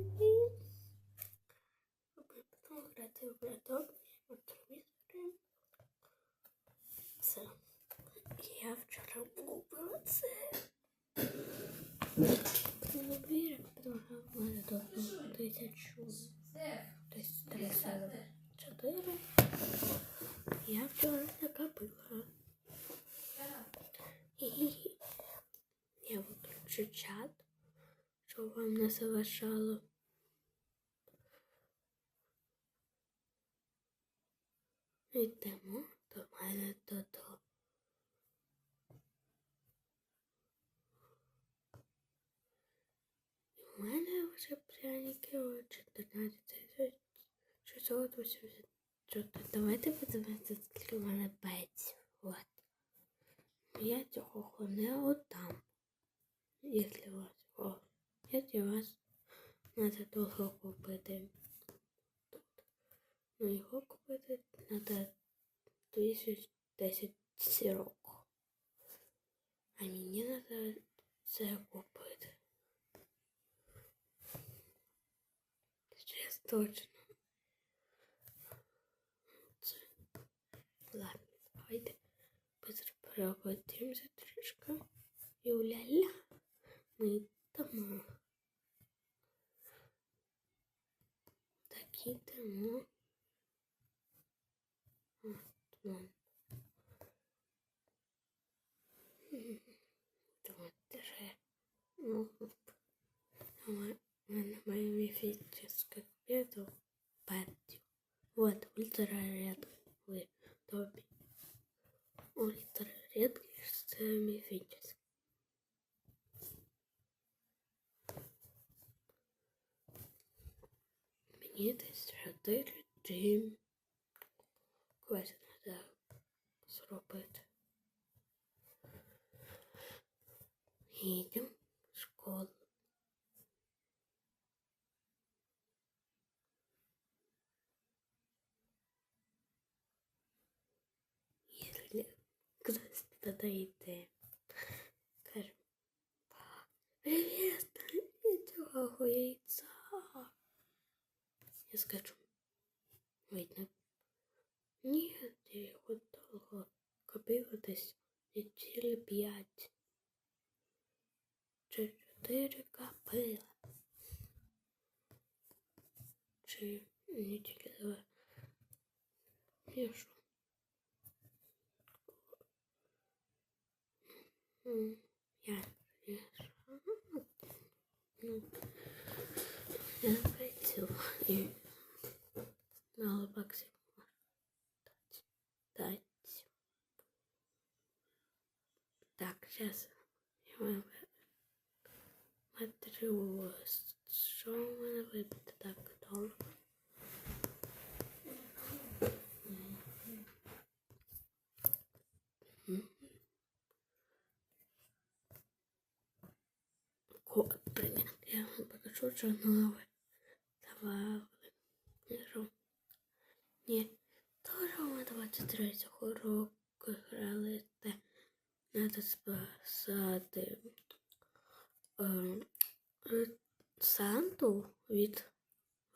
Ми будемо грати в рядок в телевізорі. Це. Я вчора купила це. Не вірю, тому в мене тут тисячу. Десь 34. Я вчора накопила. І я виключу чат, щоб вам не заважало. Йдемо до мене додому. В мене вже пряники о 14 тисяч 684. Давайте подивимося, скільки в мене пеців. От. Я цього не отдам. Якщо вас. О, якщо вас треба довго купити. Тут. Ну його купити треба 1010 сірок. А мені треба це купити. Зараз точно. Це. Ладно, давайте быстро поработаемся трішки. І уля-ля ми йдемо. Так ідемо. От вон. Давайте Ну, у мене моя міфічна квіту паттю. Вот, ультра редкий Добі. Ультра редкий це міфічний. Мені десь чотири дім. Квест треба зробити. Їдемо в школу. Если кто-то туда йде, каже, привіт, цього яйця. Я скажу, видно, ні, я його довго копила десь неділі п'ять чи чотири копила. Чи неділі два. Я що? М, Я, я що? Ну, я працюю і мало баксів можу дати. Дати. Сейчас я вам смотрю, що в мене так довго. Код прийняти. Я вам покажу, що нове. Що? Ні. Тоже ми 23 року грали те. Надо спасати е, е, Санту від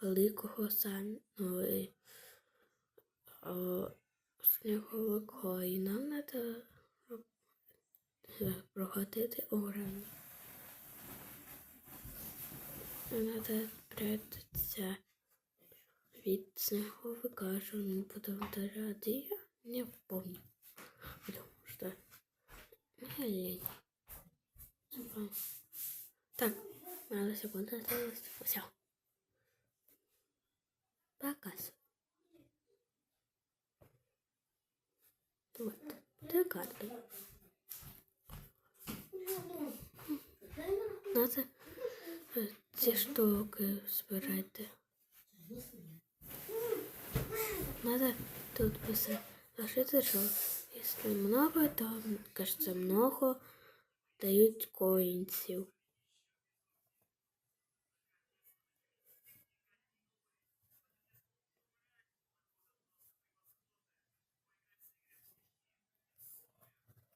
великого Санту е, сніговика. І нам треба проходити уровень. Надо прятаться від сніговика, що він потім доряди. Я не помню. Так, надо секунду осталось. Все. Показ. Вот. Две карты. Надо е, ці штуки збирати. Надо тут писать. Ложиться, что Если много, то, кажется, много дают коинцев.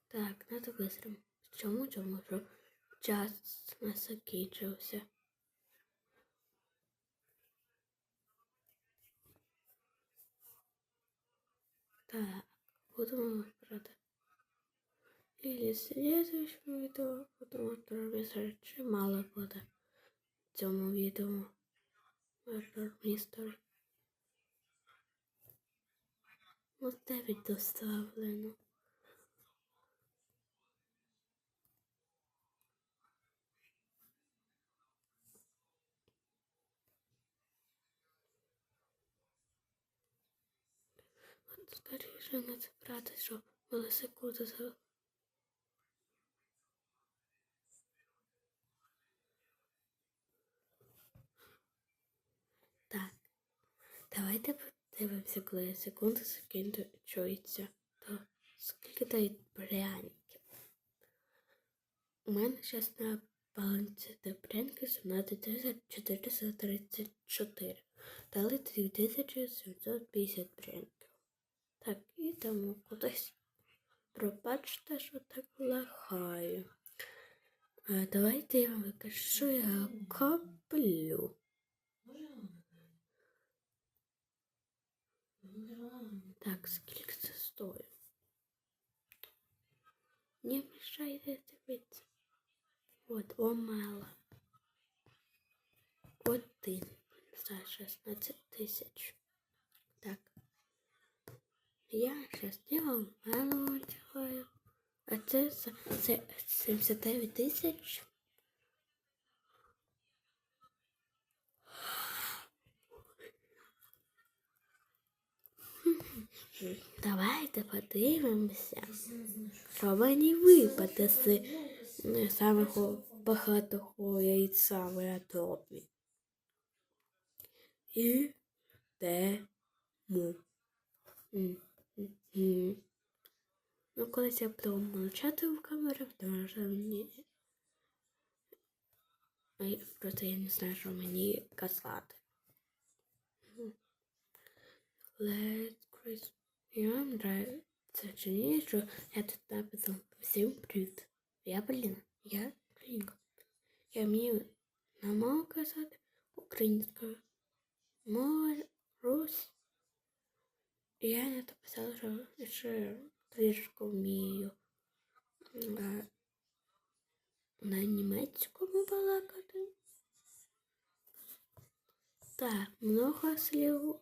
Так, ну, надо быстро. Чому, чому, чому? Час нас закінчився. Так, будемо брати. І в следующому відео будемо робити чимало буде в цьому відео. Murder Mystery. Ось 9 доставлено. Скоріше не забрати, що милисекунди за Так. Давайте подивимося, коли секунди закінчується. То скільки дають пряників? У мене зараз на балансі до пряники 17 434. Дали 2750 пряників. Так, і тому кудись. Пробачте, що так лахаю. Давайте я вам викажу, я коплю. Так, скільки це стоїть? Не мешайте дивитися. От, омела. Один за 16 тисяч. Так. Я не омелу одягаю. А це, це 79 тисяч. Давайте подивимося, що мені випаде з е, самого багатого яйця в Атопі. І тему. Ну, колись я буду мовчати в камерах, тому що мені. Я- Просто я не знаю, що мені казати. Let's Chris. І вам нравится чи ні, що я тут написав всім привіт. Я Поліна. Я Українка. Я вмію на мову казати українською. Мова Русь. Я не написала, що ще трішки вмію а, на німецькому балакати. Так, много слів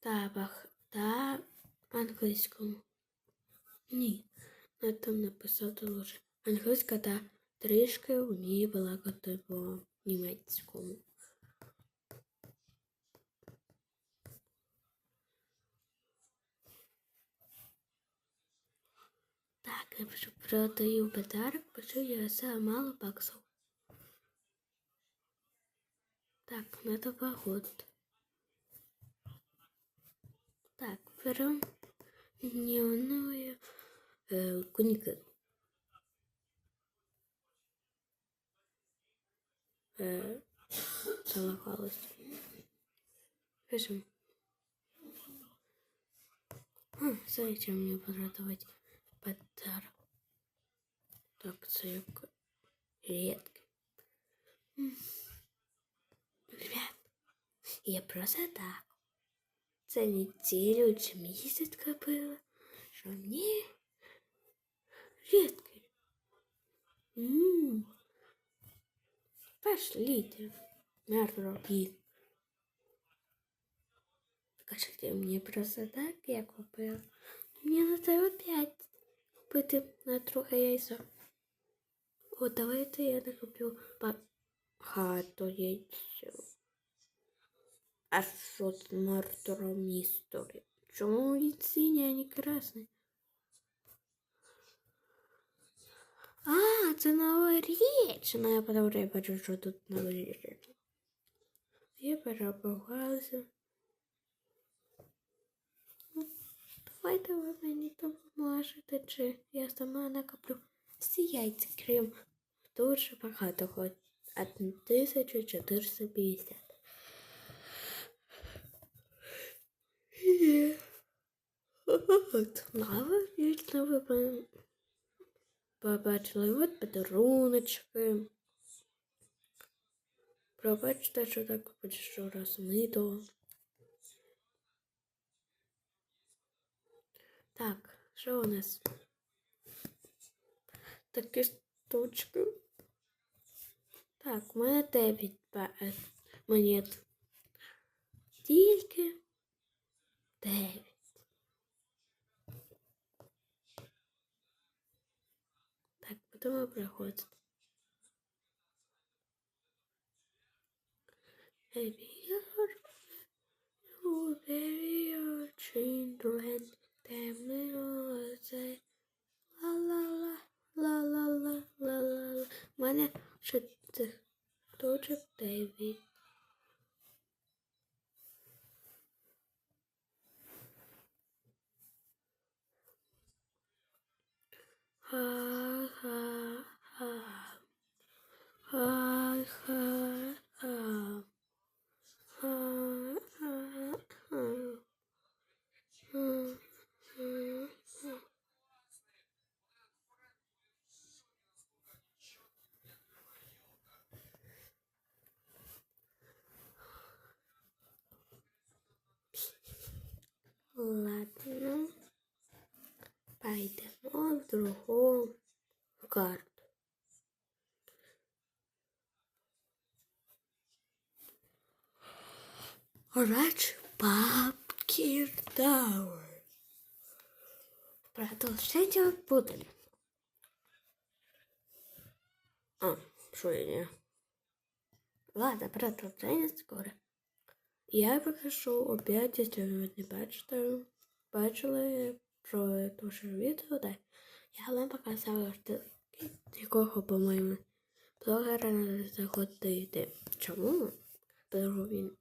та, та англійському. Ні, я там написав дуже. Англійська та трішки вміє балакати по німецькому. Пишу, продаю подарок, я за мало баксов. Так, надо погоду. Так, берем дневную э, книгу. Э, Залагалось. Пишем. А, зачем мне порадовать подарок? Так, це як рідкий. М. Ребят, я просто так. Це неділю чи місяць купила, що мені рідкий. Ммм. Пошлите. Наробіть. Скажите мне просто так я купила. Мне надо опять купити на трохи яйцо. О, давайте я накуплю багато яйця. А що з Мартуром історії? Чому він синій, а не красний? А, це новорічна. Я потому що я бачу, що тут новорічна. Я перебувалася. Ну, Давайте ви мені допоможете, чи я сама накоплю всі яйця, крім дуже багато, хоч 1450. Є. От, новорічна ви пом- побачили от подаруночки. Пробачте, що так що раз мито. Так, що у нас? Такі штучки. Так, у мене 9 ба- е, монет. Тільки 9. Так, будемо приходити. Baby, you're, oh, baby, your children, la. У мене ще цих точок 9. Ха, другу карту. Red Pumpkin Tower. Продолжение будет. А, что я не? Ладно, продолжение скоро. Я покажу опять, если ви не бачите, бачили про дуже відео, да. Я вам показала, що якого, по-моєму, блогера треба заходити. Чому? Тому він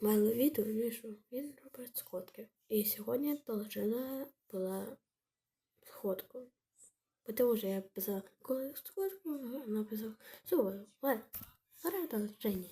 мало відео, що він робить сходки. І сьогодні должна була сходка. Потому що я писала, коли сходку, написав, все, ладно, продовження.